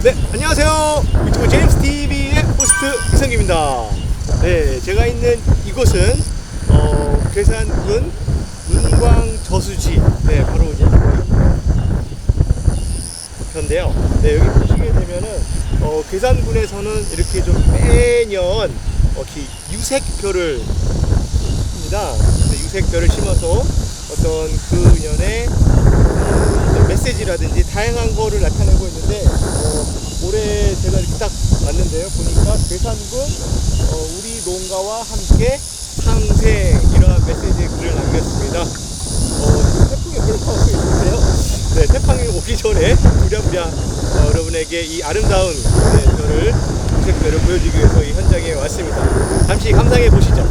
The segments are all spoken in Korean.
네, 안녕하세요. 유튜브 제임스 TV의 호스트 이성기입니다. 네, 제가 있는 이곳은 어, 괴산군 문광 저수지, 네, 바로 이제 그런데요. 네, 여기 보시게 되면은 어, 괴산군에서는 이렇게 좀 매년 어, 이렇게 유색별을 합니다. 네, 유색별을 심어서 어떤 그 어떤 메시지라든지 다양한 거를 나타내고 있는데 어, 올해 제가 이렇게 딱 왔는데요. 보니까 괴산군 어, 우리 농가와 함께 상생 이러한 메시지의 글을 남겼습니다. 어, 태풍이 불어오고 있는데요. 네, 태풍이 오기 전에 부랴부랴 어, 여러분에게 이 아름다운 네, 별을 유색별을 보여주기 위해서 이 현장에 왔습니다. 잠시 감상해 보시죠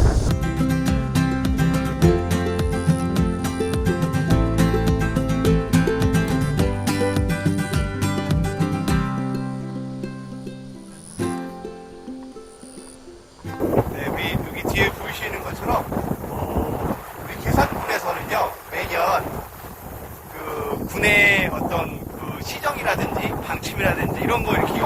방침이라든지 이런 거 이렇게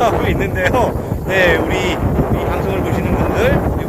하고 있는데요. 네, 우리 이 방송을 보시는 분들